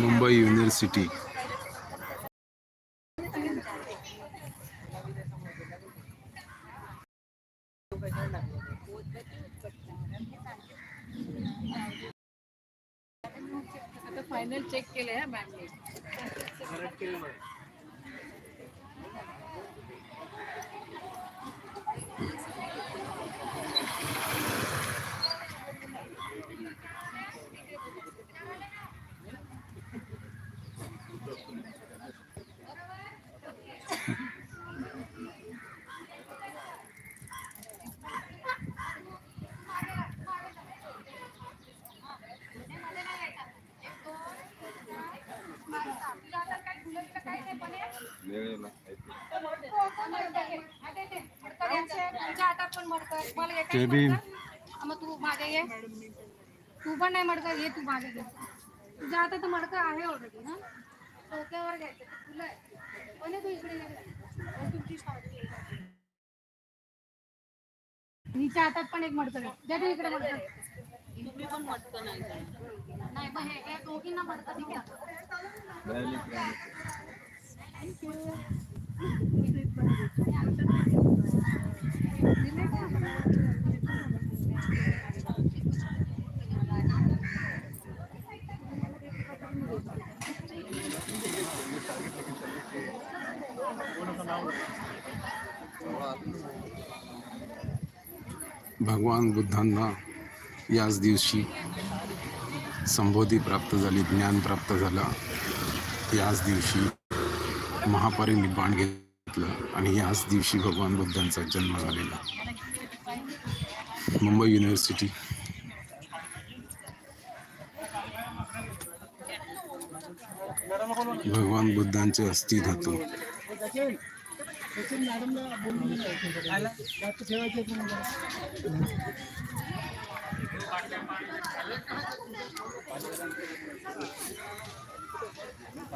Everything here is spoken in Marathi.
मुंबई युनिव्हर्सिटी. आता फायनल चेक केलंय ते. बी- मडकं. मग तू मागे ये. तू पण नाही मडकं ये तू मागे घे तुझ्या हातात मडकं आहे ऑलरेडी ना? डोक्यावर घ्यायचं ते फुलं आहे. पण तू इकडे. हे तुमची. हिच्या हातात पण एक मडकं घे. तू इकडे मडकं. तुम्ही पण नाही मग हे दोघींना मडकं भगवान बुद्धांना याच दिवशी संबोधी प्राप्त झाली ज्ञान प्राप्त झाला. याच दिवशी महापरिनिर्वाण घेतलं आणि याच दिवशी भगवान बुद्धांचा जन्म झालेला. मुंबई युनिव्हर्सिटी भगवान बुद्धांचे अस्थि धातू